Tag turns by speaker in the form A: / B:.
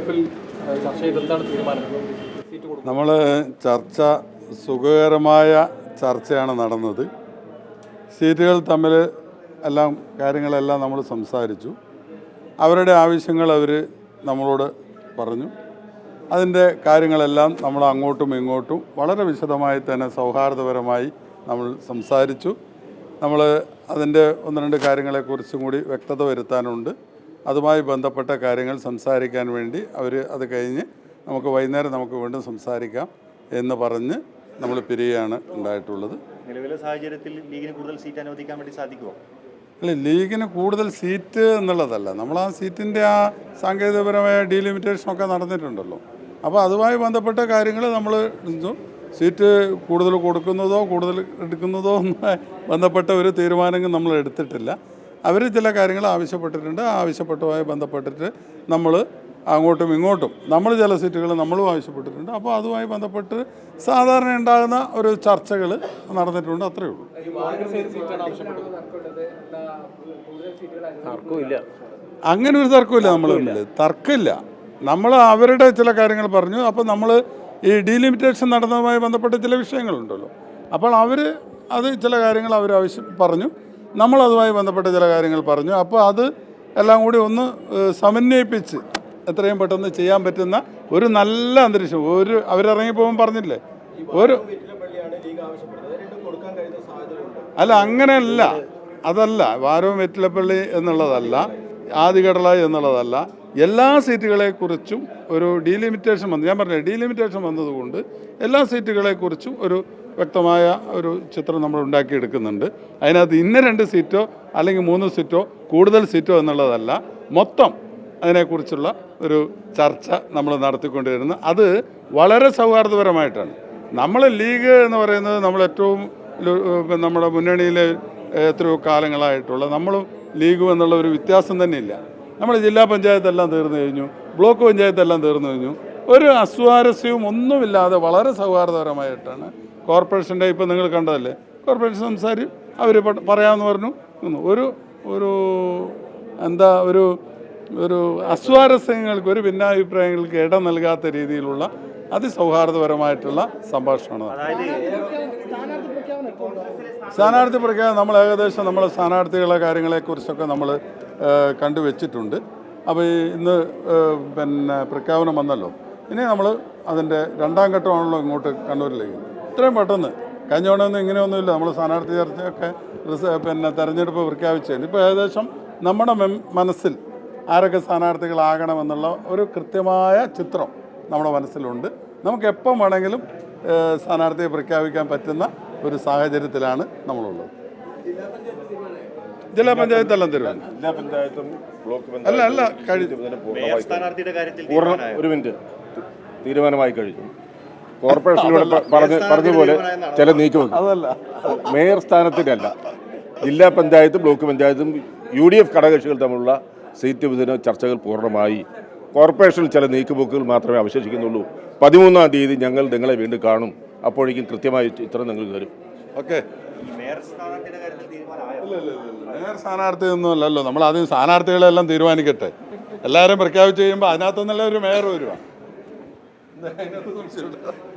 A: എഫിൽ ചർച്ച ചെയ്ത് തീരുമാനം?
B: നമ്മൾ ചർച്ച സുഖകരമായ ചർച്ചയാണ് നടന്നത്. സീറ്റുകൾ തമ്മിൽ എല്ലാം കാര്യങ്ങളെല്ലാം നമ്മൾ സംസാരിച്ചു. അവരുടെ ആവശ്യങ്ങൾ അവർ നമ്മളോട് പറഞ്ഞു. അതിന്റെ കാര്യങ്ങളെല്ലാം നമ്മൾ അങ്ങോട്ടും ഇങ്ങോട്ടും വളരെ വിശദമായി തന്നെ സൗഹാർദ്ദപരമായി നമ്മൾ സംസാരിച്ചു. നമ്മൾ അതിന്റെ ഒന്ന് രണ്ട് കാര്യങ്ങളെക്കുറിച്ചും കൂടി വ്യക്തത വരുത്താനുണ്ട്. അതുമായി ബന്ധപ്പെട്ട കാര്യങ്ങൾ സംസാരിക്കാൻ വേണ്ടി അവർ അത് കഴിഞ്ഞ് നമുക്ക് വൈകുന്നേരം നമുക്ക് വീണ്ടും സംസാരിക്കാം എന്ന് പറഞ്ഞ് നമ്മൾ പിരിയുകയാണ് ഉണ്ടായിട്ടുള്ളത്.
C: നിലവിലെ സാഹചര്യത്തിൽ ലീഗിന് കൂടുതൽ സീറ്റ് അനുവദിക്കാൻ വേണ്ടി സാധിക്കുമോ
B: അല്ല ലീഗിന് കൂടുതൽ സീറ്റ് എന്നുള്ളതല്ല. നമ്മൾ ആ സീറ്റിന്റെ ആ സാങ്കേതികപരമായ ഡീലിമിറ്റേഷനൊക്കെ നടന്നിട്ടുണ്ടല്ലോ. അപ്പോൾ അതുമായി ബന്ധപ്പെട്ട കാര്യങ്ങൾ നമ്മൾ സീറ്റ് കൂടുതൽ കൊടുക്കുന്നതോ കൂടുതൽ എടുക്കുന്നതോ ബന്ധപ്പെട്ട ഒരു തീരുമാനങ്ങൾ നമ്മൾ എടുത്തിട്ടില്ല. അവർ ചില കാര്യങ്ങൾ ആവശ്യപ്പെട്ടിട്ടുണ്ട്. ആ ആവശ്യപ്പെട്ടുമായി ബന്ധപ്പെട്ടിട്ട് നമ്മൾ അങ്ങോട്ടും ഇങ്ങോട്ടും നമ്മൾ ചില സീറ്റുകൾ നമ്മളും ആവശ്യപ്പെട്ടിട്ടുണ്ട്. അപ്പോൾ അതുമായി ബന്ധപ്പെട്ട് സാധാരണ ഉണ്ടാകുന്ന ഒരു ചർച്ചകൾ നടന്നിട്ടുണ്ട്. അത്രയേ ഉള്ളൂ. അങ്ങനെ ഒരു തർക്കമില്ല നമ്മൾ തമ്മിൽ. തർക്കമില്ല. നമ്മൾ അവരുടെ ചില കാര്യങ്ങൾ പറഞ്ഞു. അപ്പോൾ നമ്മൾ ഈ ഡീലിമിറ്റേഷൻ നടന്നതുമായി ബന്ധപ്പെട്ട ചില വിഷയങ്ങളുണ്ടല്ലോ. അപ്പോൾ അവർ അത് ചില കാര്യങ്ങൾ അവർ ആവശ്യം പറഞ്ഞു. നമ്മൾ അതുമായി ബന്ധപ്പെട്ട ചില കാര്യങ്ങൾ പറഞ്ഞു. അപ്പോൾ അത് എല്ലാം കൂടി ഒന്ന് സമന്വയിപ്പിച്ച് എത്രയും പെട്ടെന്ന് ചെയ്യാൻ പറ്റുന്ന ഒരു നല്ല അന്തരീക്ഷം. ഒരു അവരിറങ്ങിപ്പോകാൻ പറഞ്ഞില്ലേ? ഒരു അല്ല അങ്ങനെയല്ല. അതല്ല വാരവും വെറ്റിലപ്പള്ളി എന്നുള്ളതല്ല ആദികടലായി എന്നുള്ളതല്ല. എല്ലാ സീറ്റുകളെക്കുറിച്ചും ഒരു ഡീലിമിറ്റേഷൻ വന്നു. ഞാൻ പറഞ്ഞില്ലേ ഡീലിമിറ്റേഷൻ വന്നതുകൊണ്ട് എല്ലാ സീറ്റുകളെക്കുറിച്ചും ഒരു വ്യക്തമായ ഒരു ചിത്രം നമ്മൾ ഉണ്ടാക്കിയെടുക്കുന്നുണ്ട്. അതിനകത്ത് ഇന്ന രണ്ട് സീറ്റോ അല്ലെങ്കിൽ മൂന്ന് സീറ്റോ കൂടുതൽ സീറ്റോ എന്നുള്ളതല്ല മൊത്തം അതിനെക്കുറിച്ചുള്ള ഒരു ചർച്ച നമ്മൾ നടത്തിക്കൊണ്ടിരുന്നു. അത് വളരെ സൗഹാർദ്ദപരമായിട്ടാണ്. നമ്മൾ ലീഗ് എന്ന് പറയുന്നത് നമ്മൾ ഏറ്റവും നമ്മുടെ മുന്നണിയിലെ എത്രയോ കാലങ്ങളായിട്ടുള്ള നമ്മളും ലീഗും എന്നുള്ള ഒരു വ്യത്യാസം തന്നെ ഇല്ല നമ്മുടെ ജില്ലാ പഞ്ചായത്തെല്ലാം തീർന്നു കഴിഞ്ഞു ബ്ലോക്ക് പഞ്ചായത്തെല്ലാം തീർന്നു കഴിഞ്ഞു. ഒരു അസ്വാരസ്യവും ഒന്നുമില്ലാതെ വളരെ സൗഹാർദ്ദപരമായിട്ടാണ് കോർപ്പറേഷന്റെ ഇപ്പം നിങ്ങൾ കണ്ടതല്ലേ? കോർപ്പറേഷൻ സംസാരി അവർ പറയാമെന്ന് പറഞ്ഞു. ഒരു ഒരു എന്താ ഒരു ഒരു അസ്വാരസ്യങ്ങൾക്ക് ഒരു ഭിന്നാഭിപ്രായങ്ങൾക്ക് ഇടം നൽകാത്ത രീതിയിലുള്ള അതിസൗഹാർദ്ദപരമായിട്ടുള്ള സംഭാഷണമാണ് സ്ഥാനാർത്ഥി പ്രഖ്യാപനം നമ്മൾ ഏകദേശം നമ്മൾ സ്ഥാനാർത്ഥികളെ കാര്യങ്ങളെക്കുറിച്ചൊക്കെ നമ്മൾ കണ്ടുവച്ചിട്ടുണ്ട് അപ്പോൾ ഇന്ന് പിന്നെ പ്രഖ്യാപനം വന്നല്ലോ. ഇനി നമ്മൾ അതിന്റെ രണ്ടാം ഘട്ടമാണല്ലോ ഇങ്ങോട്ട് കണ്ണൂരിലേക്ക്. ഇത്രയും പെട്ടെന്ന്. കഴിഞ്ഞ തവണയൊന്നും ഇങ്ങനെയൊന്നുമില്ല. നമ്മൾ സ്ഥാനാർത്ഥി ചർച്ചയൊക്കെ പിന്നെ തെരഞ്ഞെടുപ്പ് പ്രഖ്യാപിച്ചത് ഇപ്പോൾ ഏകദേശം നമ്മുടെ മെ മനസ്സിൽ ആരൊക്കെ സ്ഥാനാർത്ഥികളാകണമെന്നുള്ള ഒരു കൃത്യമായ ചിത്രം നമ്മുടെ മനസ്സിലുണ്ട്. നമുക്ക് എപ്പം വേണമെങ്കിലും സ്ഥാനാർത്ഥിയെ പ്രഖ്യാപിക്കാൻ പറ്റുന്ന ഒരു സാഹചര്യത്തിലാണ് നമ്മളുള്ളത്. ജില്ലാ പഞ്ചായത്ത് എല്ലാം തീരുമാനം
D: ജില്ലാ പഞ്ചായത്തും ബ്ലോക്ക്
B: അല്ല അല്ല
C: കഴിഞ്ഞു
D: ഒരു മിനിറ്റ്. തീരുമാനമായി കഴിഞ്ഞു കോർപ്പറേഷനിലൂടെ പറഞ്ഞ പറഞ്ഞ പോലെ ചില നീക്കുവെക്കും
B: അതല്ല.
D: മേയർ സ്ഥാനത്തിനല്ല ജില്ലാ പഞ്ചായത്തും ബ്ലോക്ക് പഞ്ചായത്തും യു ഡി എഫ് ഘടകകക്ഷികൾ തമ്മിലുള്ള സീറ്റ് വിഭജന ചർച്ചകൾ പൂർണമായി. കോർപ്പറേഷനിൽ ചില നീക്കുപോക്കുകൾ മാത്രമേ അവശേഷിക്കുന്നുള്ളൂ. പതിമൂന്നാം തീയതി ഞങ്ങൾ നിങ്ങളെ വീണ്ടും കാണും. അപ്പോഴേക്കും കൃത്യമായ ചിത്രം നിങ്ങൾ തരും
B: ഓക്കെ. മേയർ സ്ഥാനാർത്ഥി ഒന്നും അല്ലല്ലോ നമ്മൾ ആദ്യം സ്ഥാനാർത്ഥികളെല്ലാം തീരുമാനിക്കട്ടെ. എല്ലാവരും പ്രഖ്യാപിച്ച് കഴിയുമ്പോൾ അതിനകത്തുനിന്നല്ല ഒരു മേയർ വരുവാ അതിനകത്ത് സംശയമില്ല